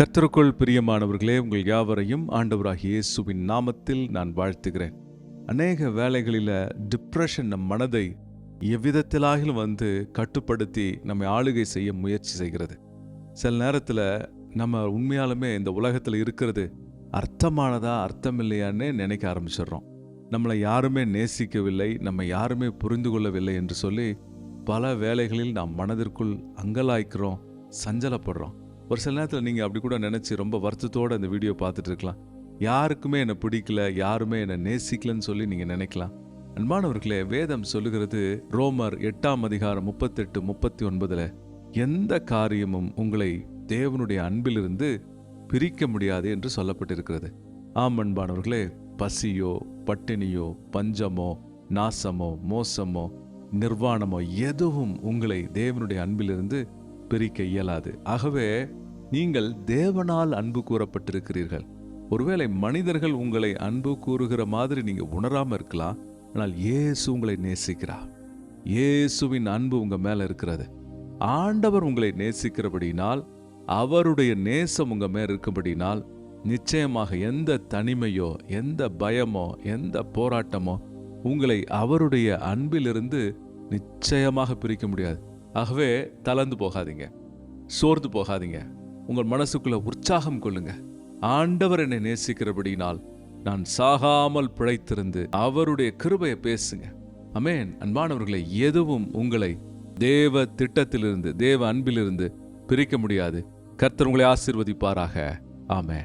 கர்த்தருக்குள் பிரியமானவர்களே உங்கள் யாவரையும் ஆண்டவராகிய இயேசுவின் நாமத்தில் நான் வாழ்த்துகிறேன். அநேக வேலைகளில் டிப்ரெஷன் நம் மனதை எவ்விதத்திலாகிலும் வந்து கட்டுப்படுத்தி நம்மை ஆளுகை செய்ய முயற்சி செய்கிறது. சில நேரத்தில் நம்ம உண்மையாலுமே இந்த உலகத்தில் இருக்கிறது அர்த்தமானதா அர்த்தமில்லையான்னு நினைக்க ஆரம்பிச்சிடுறோம். நம்மளை யாருமே நேசிக்கவில்லை நம்ம யாருமே புரிந்து கொள்ளவில்லை என்று சொல்லி பல வேலைகளில் நாம் மனதிற்குள் அங்கலாய்க்கிறோம் சஞ்சலப்படுறோம். ஒரு சில நேரத்தில் நீங்கள் அப்படி கூட நினச்சி ரொம்ப வருத்தத்தோடு அந்த வீடியோ பார்த்துட்டு இருக்கலாம். யாருக்குமே என்னை பிடிக்கல யாருமே என்னை நேசிக்கலன்னு சொல்லி நீங்கள் நினைக்கலாம். அன்பானவர்களே வேதம் சொல்லுகிறது ரோமர் எட்டாம் அதிகாரம் முப்பத்தெட்டு முப்பத்தி ஒன்பதுல எந்த காரியமும் உங்களை தேவனுடைய அன்பிலிருந்து பிரிக்க முடியாது என்று சொல்லப்பட்டிருக்கிறது. ஆம் அன்பானவர்களே பசியோ பட்டினியோ பஞ்சமோ நாசமோ மோசமோ நிர்வாணமோ எதுவும் உங்களை தேவனுடைய அன்பிலிருந்து பிரிக்க இயலாது. ஆகவே நீங்கள் தேவனால் அன்பு கூறப்பட்டிருக்கிறீர்கள். ஒருவேளை மனிதர்கள் உங்களை அன்பு கூறுகிற மாதிரி நீங்க உணராம இருக்கலாம். ஆனால் இயேசு உங்களை நேசிக்கிறார். இயேசுவின் அன்பு உங்க மேல இருக்கிறது. ஆண்டவர் உங்களை நேசிக்கிறபடினால் அவருடைய நேசம் உங்க மேல் இருக்கும்படினால் நிச்சயமாக எந்த தனிமையோ எந்த பயமோ எந்த போராட்டமோ உங்களை அவருடைய அன்பிலிருந்து நிச்சயமாக பிரிக்க முடியாது. ஆகவே தளர்ந்து போகாதீங்க. சோர்ந்து போகாதீங்க. உங்கள் மனசுக்குள்ள உற்சாகம் கொள்ளுங்க. ஆண்டவர் என்னை நேசிக்கிறபடினால் நான் சாகாமல் பிழைத்திருந்து அவருடைய கிருபையை பேசுங்க. அமேன் அன்பானவர்களை எதுவும் உங்களை தேவ திட்டத்திலிருந்து தேவ அன்பிலிருந்து பிரிக்க முடியாது. கர்த்தர் உங்களை ஆசீர்வதிப்பாராக. ஆமே